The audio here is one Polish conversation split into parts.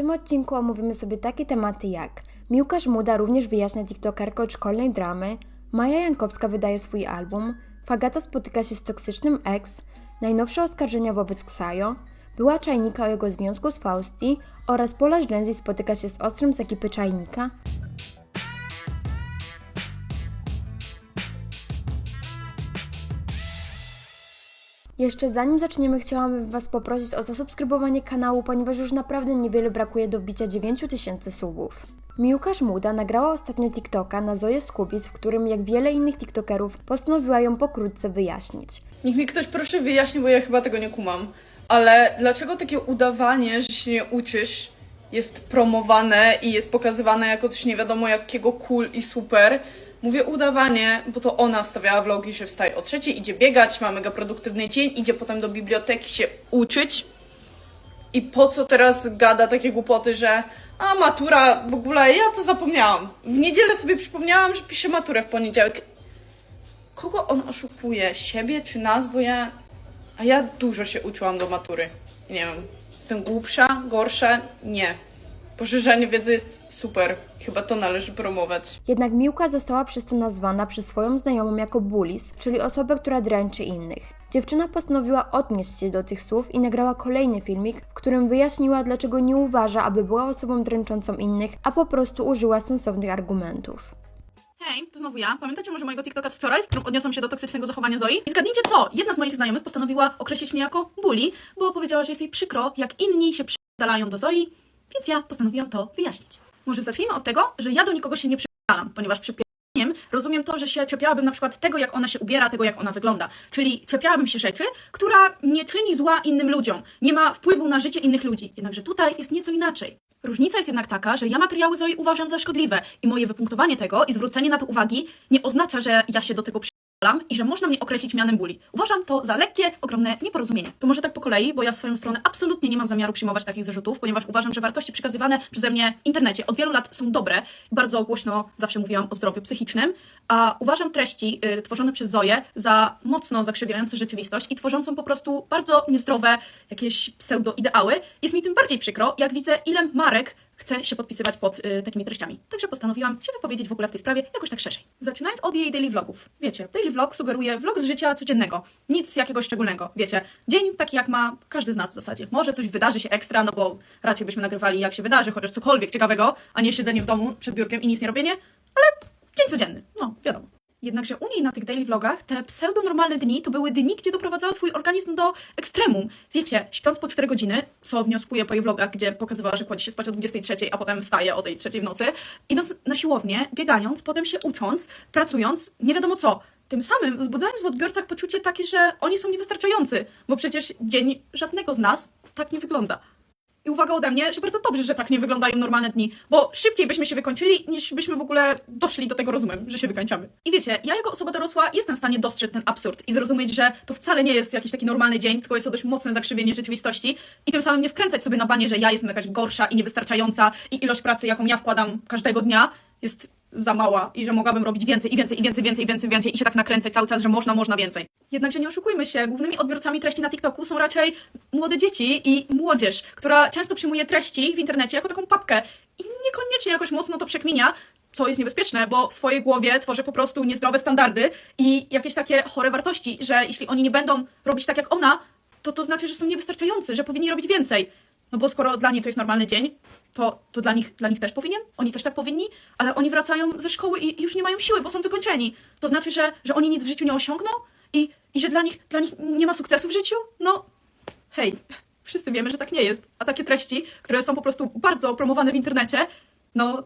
tym odcinku omówimy sobie takie tematy jak Miłka Żmuda również wyjaśnia TikTokerkę od szkolnej dramy, Maja Jankowska wydaje swój album, Fagata spotyka się z toksycznym ex, najnowsze oskarżenia wobec Ksajo, była Czajnika o jego związku z Fausti oraz Pola Źręzi spotyka się z Ostrym z ekipy Czajnika. Jeszcze zanim zaczniemy, chciałabym Was poprosić o zasubskrybowanie kanału, ponieważ już naprawdę niewiele brakuje do wbicia 9000 subów. Miłka Żmuda nagrała ostatnio TikToka na Zoję Skubis, w którym jak wiele innych TikTokerów postanowiła ją pokrótce wyjaśnić. Niech mi ktoś proszę wyjaśni, bo ja chyba tego nie kumam. Ale dlaczego takie udawanie, że się nie uczysz, jest promowane i jest pokazywane jako coś nie wiadomo jakiego cool i super? Mówię udawanie, bo to ona wstawiała vlogi, że wstaje o trzeciej, idzie biegać, ma mega produktywny dzień, idzie potem do biblioteki się uczyć. I po co teraz gada takie głupoty, że a matura, w ogóle ja to zapomniałam. W niedzielę sobie przypomniałam, że piszę maturę w poniedziałek. Kogo on oszukuje? Siebie czy nas? Bo ja. A ja dużo się uczyłam do matury. Nie wiem, jestem głupsza, gorsza? Nie. Poszerzanie wiedzy jest super. Chyba to należy promować. Jednak Miłka została przez to nazwana przez swoją znajomą jako bullies, czyli osobę, która dręczy innych. Dziewczyna postanowiła odnieść się do tych słów i nagrała kolejny filmik, w którym wyjaśniła, dlaczego nie uważa, aby była osobą dręczącą innych, a po prostu użyła sensownych argumentów. Hej, to znowu ja. Pamiętacie może mojego TikToka z wczoraj, w którym odniosłam się do toksycznego zachowania Zoi? I zgadnijcie co? Jedna z moich znajomych postanowiła określić mnie jako bully, bo powiedziała, że jest jej przykro, jak inni się przydają do Zoi, więc ja postanowiłam to wyjaśnić. Może zacznijmy od tego, że ja do nikogo się nie przydalam, ponieważ przypieraniem rozumiem to, że się czepiałabym na przykład tego, jak ona się ubiera, tego, jak ona wygląda. Czyli czepiałabym się rzeczy, która nie czyni zła innym ludziom, nie ma wpływu na życie innych ludzi. Jednakże tutaj jest nieco inaczej. Różnica jest jednak taka, że ja materiały Zoi uważam za szkodliwe i moje wypunktowanie tego i zwrócenie na to uwagi nie oznacza, że ja się do tego i że można mnie określić mianem bully. Uważam to za lekkie, ogromne nieporozumienie. To może tak po kolei, bo ja swoją stronę absolutnie nie mam zamiaru przyjmować takich zarzutów, ponieważ uważam, że wartości przekazywane przeze mnie w internecie od wielu lat są dobre. Bardzo głośno zawsze mówiłam o zdrowiu psychicznym, a uważam treści y, tworzone przez Zoję za mocno zakrzywiające rzeczywistość i tworzącą po prostu bardzo niezdrowe jakieś pseudo-ideały. Jest mi tym bardziej przykro, jak widzę, ile marek chce się podpisywać pod y, takimi treściami. Także postanowiłam się wypowiedzieć w ogóle w tej sprawie jakoś tak szerzej. Zaczynając od jej daily vlogów. Wiecie, daily vlog sugeruje vlog z życia codziennego. Nic jakiegoś szczególnego. Wiecie, dzień taki jak ma każdy z nas w zasadzie. Może coś wydarzy się ekstra, no bo raczej byśmy nagrywali jak się wydarzy, chociaż cokolwiek ciekawego, a nie siedzenie w domu przed biurkiem i nic nie robienie, ale dzień codzienny. No, wiadomo. Jednakże u niej na tych daily vlogach te pseudonormalne dni to były dni, gdzie doprowadzała swój organizm do ekstremum. Wiecie, śpiąc po 4 godziny, co wnioskuję po jej vlogach, gdzie pokazywała, że kładzie się spać o 23, a potem wstaje o tej 3 w nocy, idąc na siłownię, biegając, potem się ucząc, pracując, nie wiadomo co. Tym samym wzbudzając w odbiorcach poczucie takie, że oni są niewystarczający, bo przecież dzień żadnego z nas tak nie wygląda. I uwaga ode mnie, że bardzo dobrze, że tak nie wyglądają normalne dni, bo szybciej byśmy się wykończyli, niż byśmy w ogóle doszli do tego rozumem, że się wykańczamy. I wiecie, ja jako osoba dorosła jestem w stanie dostrzec ten absurd i zrozumieć, że to wcale nie jest jakiś taki normalny dzień, tylko jest to dość mocne zakrzywienie rzeczywistości i tym samym nie wkręcać sobie na banie, że ja jestem jakaś gorsza i niewystarczająca i ilość pracy, jaką ja wkładam każdego dnia jest za mała i że mogłabym robić więcej i więcej i więcej, więcej, więcej, więcej i się tak nakręcać cały czas, że można, można więcej. Jednakże nie oszukujmy się, głównymi odbiorcami treści na TikToku są raczej młode dzieci i młodzież, która często przyjmuje treści w internecie jako taką papkę i niekoniecznie jakoś mocno to przekminia, co jest niebezpieczne, bo w swojej głowie tworzy po prostu niezdrowe standardy i jakieś takie chore wartości, że jeśli oni nie będą robić tak jak ona, to to znaczy, że są niewystarczający, że powinni robić więcej. No bo skoro dla niej to jest normalny dzień, to, to dla, nich, dla nich też powinien? Oni też tak powinni? Ale oni wracają ze szkoły i już nie mają siły, bo są wykończeni. To znaczy, że, że oni nic w życiu nie osiągną? I, i że dla nich, dla nich nie ma sukcesu w życiu? No, hej, wszyscy wiemy, że tak nie jest. A takie treści, które są po prostu bardzo promowane w internecie, no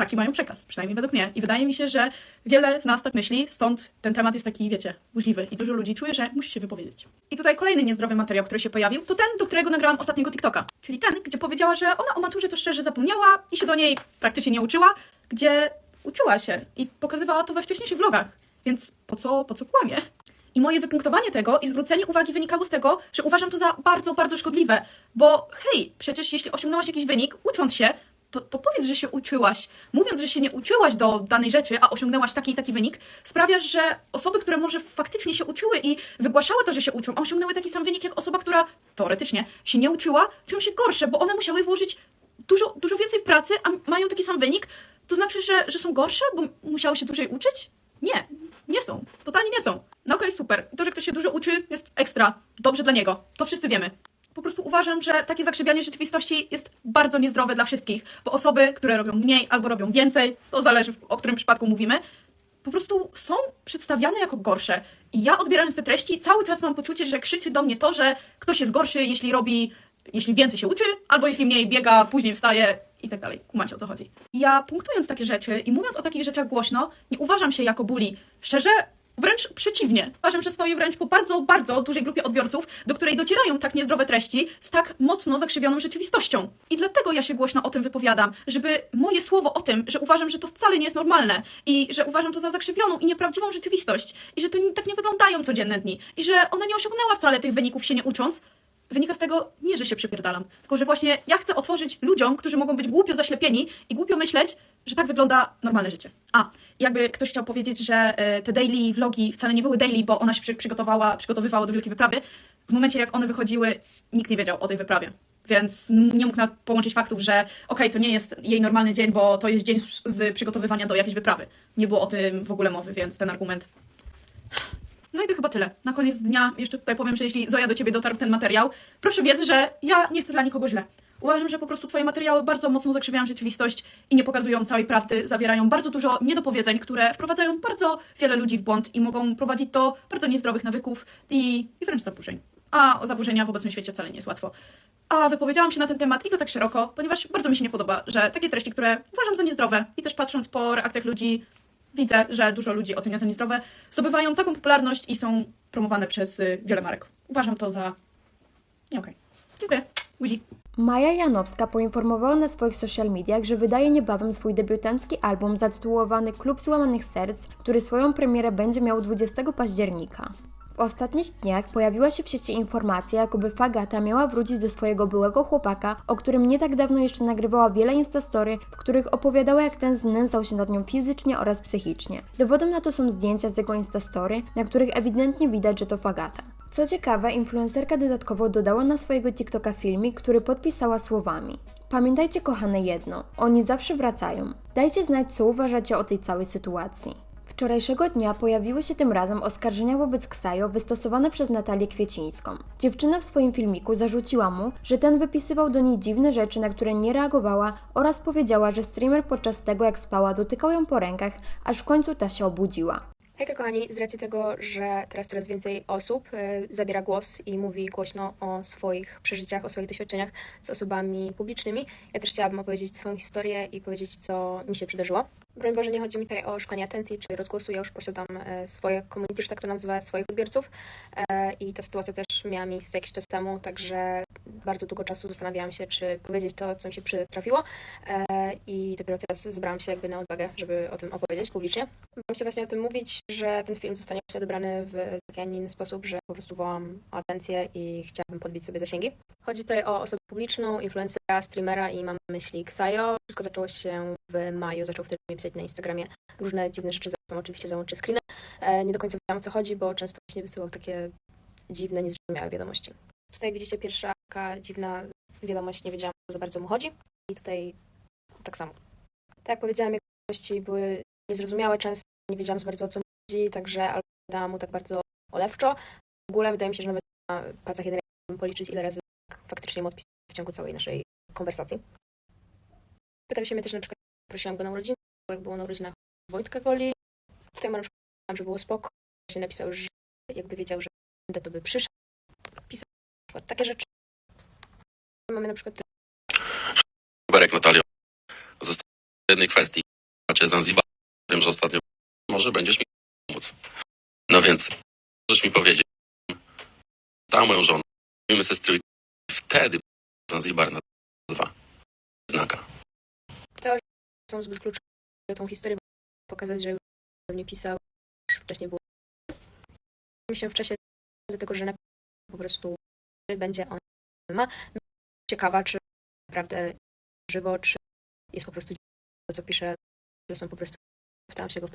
taki mają przekaz, przynajmniej według mnie. I wydaje mi się, że wiele z nas tak myśli, stąd ten temat jest taki, wiecie, burzliwy i dużo ludzi czuje, że musi się wypowiedzieć. I tutaj kolejny niezdrowy materiał, który się pojawił, to ten, do którego nagrałam ostatniego TikToka. Czyli ten, gdzie powiedziała, że ona o maturze to szczerze zapomniała i się do niej praktycznie nie uczyła, gdzie uczyła się i pokazywała to we wcześniejszych vlogach. Więc po co, po co kłamie? I moje wypunktowanie tego i zwrócenie uwagi wynikało z tego, że uważam to za bardzo, bardzo szkodliwe. Bo hej, przecież jeśli osiągnęłaś jakiś wynik, ucząc się, to, to powiedz, że się uczyłaś. Mówiąc, że się nie uczyłaś do danej rzeczy, a osiągnęłaś taki i taki wynik, sprawiasz, że osoby, które może faktycznie się uczyły i wygłaszały to, że się uczą, a osiągnęły taki sam wynik jak osoba, która teoretycznie się nie uczyła, czują się gorsze, bo one musiały włożyć dużo, dużo więcej pracy, a mają taki sam wynik, to znaczy, że, że są gorsze, bo musiały się dłużej uczyć? Nie, nie są. Totalnie nie są. Nauka jest super. To, że ktoś się dużo uczy, jest ekstra. Dobrze dla niego. To wszyscy wiemy. Po prostu uważam, że takie zakrzywianie rzeczywistości jest bardzo niezdrowe dla wszystkich, bo osoby, które robią mniej albo robią więcej, to zależy o którym przypadku mówimy, po prostu są przedstawiane jako gorsze. I ja odbierając te treści, cały czas mam poczucie, że krzyczy do mnie to, że ktoś jest gorszy, jeśli robi, jeśli więcej się uczy, albo jeśli mniej biega, później wstaje i tak dalej. Kumacie o co chodzi. Ja punktując takie rzeczy i mówiąc o takich rzeczach głośno, nie uważam się jako bully. Szczerze, wręcz przeciwnie. Uważam, że stoję wręcz po bardzo, bardzo dużej grupie odbiorców, do której docierają tak niezdrowe treści z tak mocno zakrzywioną rzeczywistością. I dlatego ja się głośno o tym wypowiadam, żeby moje słowo o tym, że uważam, że to wcale nie jest normalne i że uważam to za zakrzywioną i nieprawdziwą rzeczywistość i że to tak nie wyglądają codzienne dni i że ona nie osiągnęła wcale tych wyników się nie ucząc, wynika z tego nie, że się przypierdalam, tylko że właśnie ja chcę otworzyć ludziom, którzy mogą być głupio zaślepieni i głupio myśleć, że tak wygląda normalne życie. A, jakby ktoś chciał powiedzieć, że e, te daily vlogi wcale nie były daily, bo ona się przy, przygotowała, przygotowywała do wielkiej wyprawy. W momencie, jak one wychodziły, nikt nie wiedział o tej wyprawie. Więc nie mógł nawet połączyć faktów, że okej, to nie jest jej normalny dzień, bo to jest dzień z, z przygotowywania do jakiejś wyprawy. Nie było o tym w ogóle mowy, więc ten argument no i to chyba tyle. Na koniec dnia jeszcze tutaj powiem, że jeśli Zoja do ciebie dotarł ten materiał, proszę wiedz, że ja nie chcę dla nikogo źle. Uważam, że po prostu twoje materiały bardzo mocno zakrzywiają rzeczywistość i nie pokazują całej prawdy, zawierają bardzo dużo niedopowiedzeń, które wprowadzają bardzo wiele ludzi w błąd i mogą prowadzić do bardzo niezdrowych nawyków i, i wręcz zaburzeń. A o zaburzenia w obecnym świecie wcale nie jest łatwo. A wypowiedziałam się na ten temat i to tak szeroko, ponieważ bardzo mi się nie podoba, że takie treści, które uważam za niezdrowe i też patrząc po reakcjach ludzi, widzę, że dużo ludzi ocenia za niezdrowe, zdobywają taką popularność i są promowane przez y, wiele marek. Uważam to za nie okej. Dziękuję. Buzi. Maja Janowska poinformowała na swoich social mediach, że wydaje niebawem swój debiutancki album zatytułowany Klub Złamanych Serc, który swoją premierę będzie miał 20 października. W ostatnich dniach pojawiła się w sieci informacja, jakoby Fagata miała wrócić do swojego byłego chłopaka, o którym nie tak dawno jeszcze nagrywała wiele instastory, w których opowiadała jak ten znęcał się nad nią fizycznie oraz psychicznie. Dowodem na to są zdjęcia z jego instastory, na których ewidentnie widać, że to Fagata. Co ciekawe, influencerka dodatkowo dodała na swojego TikToka filmik, który podpisała słowami. Pamiętajcie kochane jedno, oni zawsze wracają. Dajcie znać co uważacie o tej całej sytuacji. Wczorajszego dnia pojawiły się tym razem oskarżenia wobec Ksajo wystosowane przez Natalię Kwiecińską. Dziewczyna w swoim filmiku zarzuciła mu, że ten wypisywał do niej dziwne rzeczy, na które nie reagowała oraz powiedziała, że streamer podczas tego jak spała dotykał ją po rękach, aż w końcu ta się obudziła. Hejka kochani, z racji tego, że teraz coraz więcej osób e, zabiera głos i mówi głośno o swoich przeżyciach, o swoich doświadczeniach z osobami publicznymi, ja też chciałabym opowiedzieć swoją historię i powiedzieć, co mi się przydarzyło. Broń Boże, nie chodzi mi tutaj o szukanie atencji czy rozgłosu, ja już posiadam e, swoje community, że tak to nazwę, swoich odbiorców e, i ta sytuacja też miała miejsce jakiś czas temu, także bardzo długo czasu zastanawiałam się, czy powiedzieć to, co mi się przytrafiło i dopiero teraz zebrałam się jakby na odwagę, żeby o tym opowiedzieć publicznie. Mam się właśnie o tym mówić, że ten film zostanie właśnie odebrany w taki, a nie inny sposób, że po prostu wołam atencję i chciałabym podbić sobie zasięgi. Chodzi tutaj o osobę publiczną, influencera, streamera i mam myśli Ksajo. Wszystko zaczęło się w maju, zaczął wtedy mi pisać na Instagramie różne dziwne rzeczy, zresztą oczywiście załączy screeny. E, nie do końca wiedziałam o co chodzi, bo często właśnie wysyłał takie dziwne, niezrozumiałe wiadomości. Tutaj widzicie pierwsza taka dziwna wiadomość, nie wiedziałam o co za bardzo mu chodzi i tutaj tak samo. Tak jak powiedziałam, jego wiadomości były niezrozumiałe, często nie wiedziałam za bardzo o co chodzi, także albo mu tak bardzo olewczo. W ogóle wydaje mi się, że nawet na palcach jednej ręki policzyć, ile razy tak faktycznie mu odpisałam w ciągu całej naszej konwersacji. Pytał się mnie też na przykład, prosiłam go na urodziny, jak było na urodzinach Wojtka Goli. Tutaj mam na że było spoko. Właśnie napisał, że jakby wiedział, że będę, to by przyszedł. Pisał na przykład takie rzeczy. Mamy na przykład Berek Natalio. Jednej kwestii. Macie Zanzibar, wiem, że ostatnio może będziesz mi pomóc. No więc, możesz mi powiedzieć, ta moją żonę, robimy se strój, wtedy Zanzibar na dwa znaka. są zbyt kluczowe, tą historię pokazać, że już do mnie pisał, już wcześniej było. Mi się w czasie, dlatego że na po prostu będzie on ma. Ciekawa, czy naprawdę żywo, czy jest po prostu co pisze, to są po prostu pytałam się go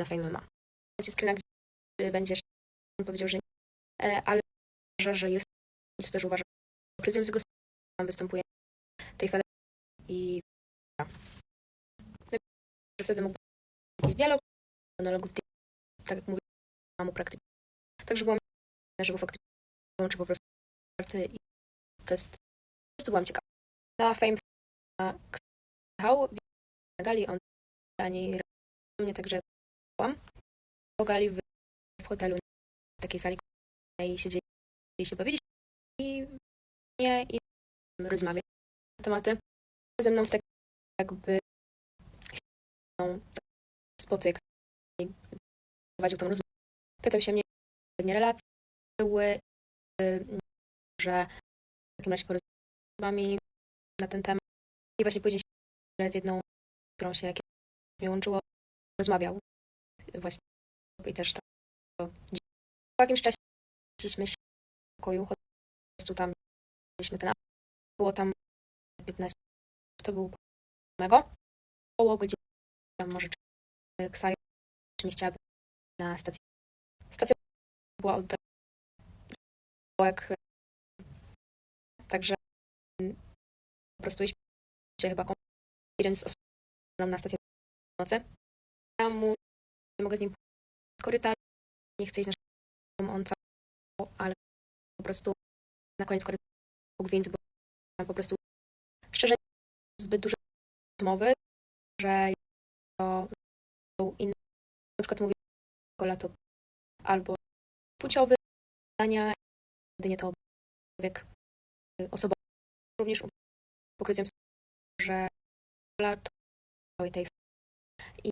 na Fame ma. Macie screena, gdzie będziesz, on powiedział, że nie, e, ale uważa, że jest, co też uważa, kryzysem z strony występuje tej fale i że wtedy mógł jakiś dialog, tak jak mówię, mam praktycznie. Także byłam że faktycznie łączy po prostu karty i to jest, po prostu byłam ciekawa. Na Fame na Hał na gali on ani mnie także byłam. Po gali w, w hotelu w takiej sali i siedzieli i się bawiliśmy i nie i rozmawiać na tematy ze mną w tak jakby się spotykał i prowadził tą rozmowę. Pytał się mnie, pewnie relacje były, y, że w takim razie porozmawiamy na ten temat i właśnie powiedzieć, że z jedną, którą się jakieś mnie łączyło, rozmawiał właśnie i też dziś- Po jakimś czasie szliśmy się w pokoju, po prostu tam mieliśmy ten było tam 15, to był mego, około godziny, tam może czy Ksajo, nie chciałaby na stacji. Stacja była od dołek, także po prostu iść się chyba osób na stację nocy. Ja mu nie mogę z nim z korytarza, nie chcę iść na szkołę, on cały, ale po prostu na koniec korytarza gwint, bo tam po prostu szczerze zbyt duże rozmowy, że to inny, na przykład mówię kola to albo płciowy, zdania, jedynie to wiek osobowy. Również pokryciem, że kola całej tej i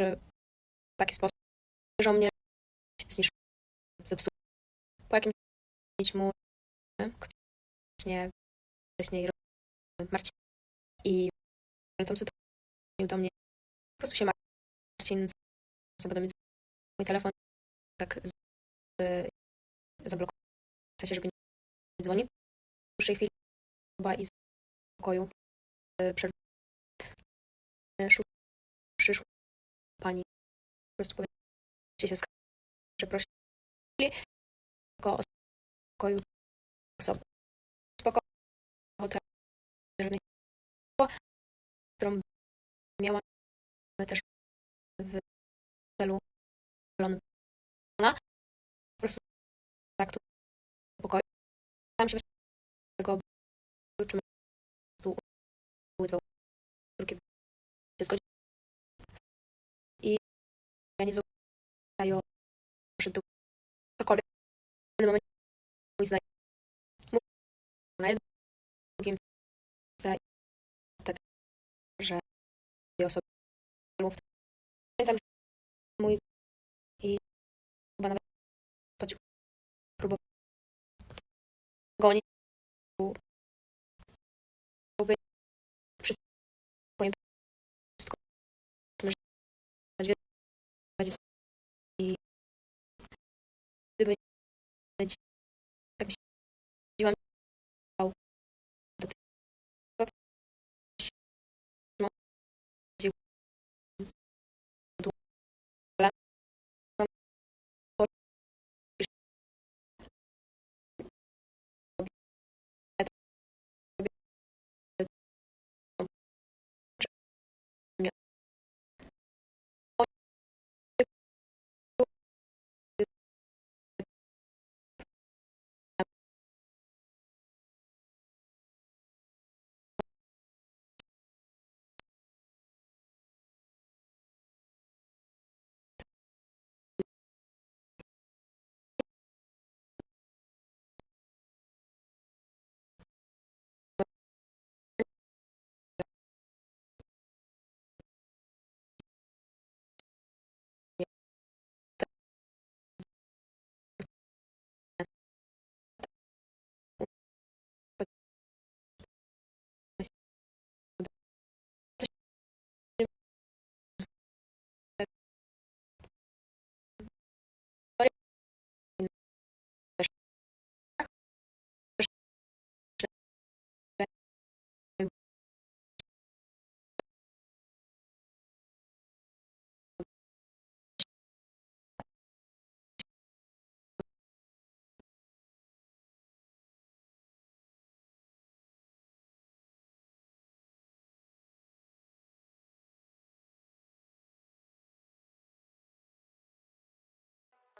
że w taki sposób, że mnie zniszczył, zepsuł. Po jakimś mu, który właśnie wcześniej Marcin i tą sytuację do mnie po prostu się Marcin sobie do mój telefon tak y, zablokował w sensie, żeby nie dzwonił. W dłuższej chwili chyba i z pokoju y, przyszła pani po prostu powiedziała się prosi tylko o pokoju osoby. Spoko, hotel, żadnych którą miała też w hotelu Londyn. Ona po prostu tak tu pokoju. Tam się tego czy tu były ja nie zauważyłem, że tu cokolwiek w pewnym momencie mój znajomy drugim tak, że dwie osoby. Pamiętam, że mój i chyba nawet próbował gonić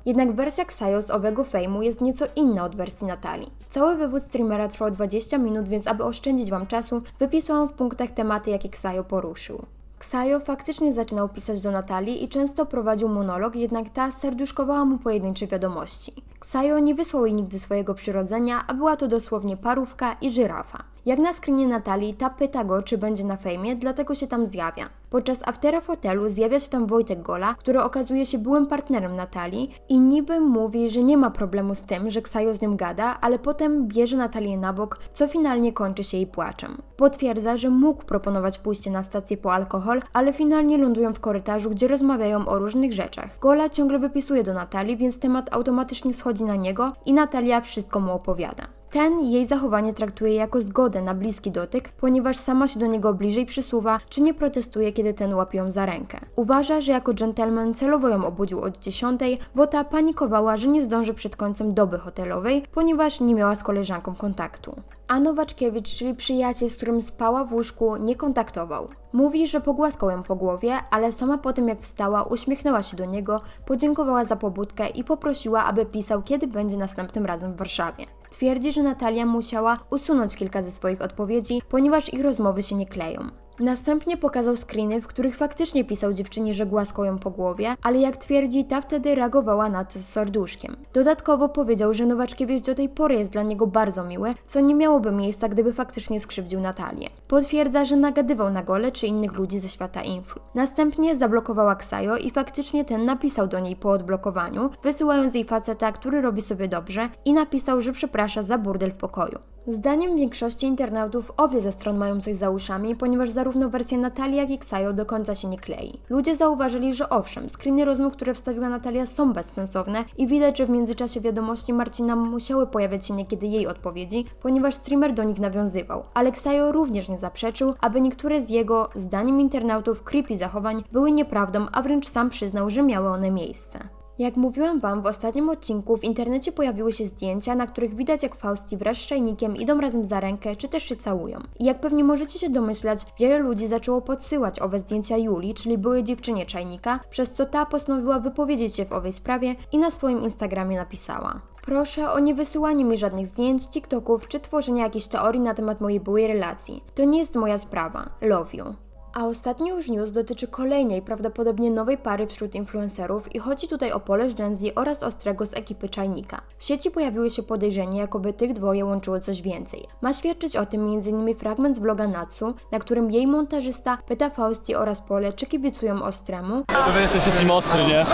Jednak wersja Ksajo z owego fejmu jest nieco inna od wersji Natalii. Cały wywód streamera trwał 20 minut, więc aby oszczędzić Wam czasu, wypisałam w punktach tematy, jakie Ksajo poruszył. Ksajo faktycznie zaczynał pisać do Natalii i często prowadził monolog, jednak ta serduszkowała mu pojedyncze wiadomości. Ksajo nie wysłał jej nigdy swojego przyrodzenia, a była to dosłownie parówka i żyrafa. Jak na screenie Natalii, ta pyta go, czy będzie na fejmie, dlatego się tam zjawia. Podczas aftera w hotelu zjawia się tam Wojtek Gola, który okazuje się byłym partnerem Natalii i niby mówi, że nie ma problemu z tym, że Ksajo z nią gada, ale potem bierze Natalię na bok, co finalnie kończy się jej płaczem. Potwierdza, że mógł proponować pójście na stację po alkohol, ale finalnie lądują w korytarzu, gdzie rozmawiają o różnych rzeczach. Gola ciągle wypisuje do Natalii, więc temat automatycznie schodzi na niego i Natalia wszystko mu opowiada. Ten jej zachowanie traktuje jako zgodę na bliski dotyk, ponieważ sama się do niego bliżej przysuwa, czy nie protestuje, kiedy ten łapie ją za rękę. Uważa, że jako dżentelmen celowo ją obudził od 10, bo ta panikowała, że nie zdąży przed końcem doby hotelowej, ponieważ nie miała z koleżanką kontaktu. A Nowaczkiewicz, czyli przyjaciel, z którym spała w łóżku, nie kontaktował. Mówi, że pogłaskał ją po głowie, ale sama po tym jak wstała, uśmiechnęła się do niego, podziękowała za pobudkę i poprosiła, aby pisał, kiedy będzie następnym razem w Warszawie. Twierdzi, że Natalia musiała usunąć kilka ze swoich odpowiedzi, ponieważ ich rozmowy się nie kleją. Następnie pokazał screeny, w których faktycznie pisał dziewczynie, że głaskał ją po głowie, ale jak twierdzi, ta wtedy reagowała na to z serduszkiem. Dodatkowo powiedział, że Nowaczkiewicz do tej pory jest dla niego bardzo miły, co nie miałoby miejsca, gdyby faktycznie skrzywdził Natalię. Potwierdza, że nagadywał na gole czy innych ludzi ze świata influ. Następnie zablokowała Ksajo i faktycznie ten napisał do niej po odblokowaniu, wysyłając jej faceta, który robi sobie dobrze i napisał, że przeprasza za burdel w pokoju. Zdaniem większości internautów obie ze stron mają coś za uszami, ponieważ zarówno wersja Natalii, jak i Ksajo do końca się nie klei. Ludzie zauważyli, że owszem, screeny rozmów, które wstawiła Natalia są bezsensowne i widać, że w międzyczasie wiadomości Marcina musiały pojawiać się niekiedy jej odpowiedzi, ponieważ streamer do nich nawiązywał. Ale Ksajo również nie zaprzeczył, aby niektóre z jego, zdaniem internautów, creepy zachowań były nieprawdą, a wręcz sam przyznał, że miały one miejsce. Jak mówiłam Wam, w ostatnim odcinku w internecie pojawiły się zdjęcia, na których widać jak Fausti wraz z Czajnikiem idą razem za rękę, czy też się całują. I jak pewnie możecie się domyślać, wiele ludzi zaczęło podsyłać owe zdjęcia Julii, czyli byłej dziewczynie Czajnika, przez co ta postanowiła wypowiedzieć się w owej sprawie i na swoim Instagramie napisała. Proszę o nie wysyłanie mi żadnych zdjęć, TikToków czy tworzenia jakichś teorii na temat mojej byłej relacji. To nie jest moja sprawa. Love you. A ostatni już news dotyczy kolejnej, prawdopodobnie nowej pary wśród influencerów i chodzi tutaj o Pole Genzi oraz Ostrego z ekipy Czajnika. W sieci pojawiły się podejrzenia, jakoby tych dwoje łączyło coś więcej. Ma świadczyć o tym m.in. fragment z vloga Natsu, na którym jej montażysta pyta Fausti oraz Pole, czy kibicują Ostremu, To wy jesteście team ostry, nie?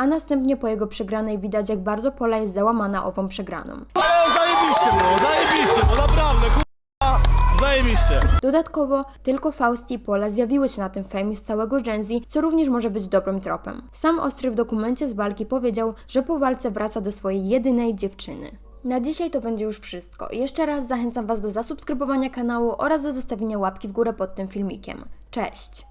a następnie po jego przegranej widać, jak bardzo Pola jest załamana ową przegraną. Ale zajebiście było, zajebiście, no naprawdę, zajebiście. Dodatkowo tylko Fausti i Pola zjawiły się na tym fejmie z całego Genzi, co również może być dobrym tropem. Sam Ostry w dokumencie z walki powiedział, że po walce wraca do swojej jedynej dziewczyny. Na dzisiaj to będzie już wszystko. Jeszcze raz zachęcam Was do zasubskrybowania kanału oraz do zostawienia łapki w górę pod tym filmikiem. Cześć!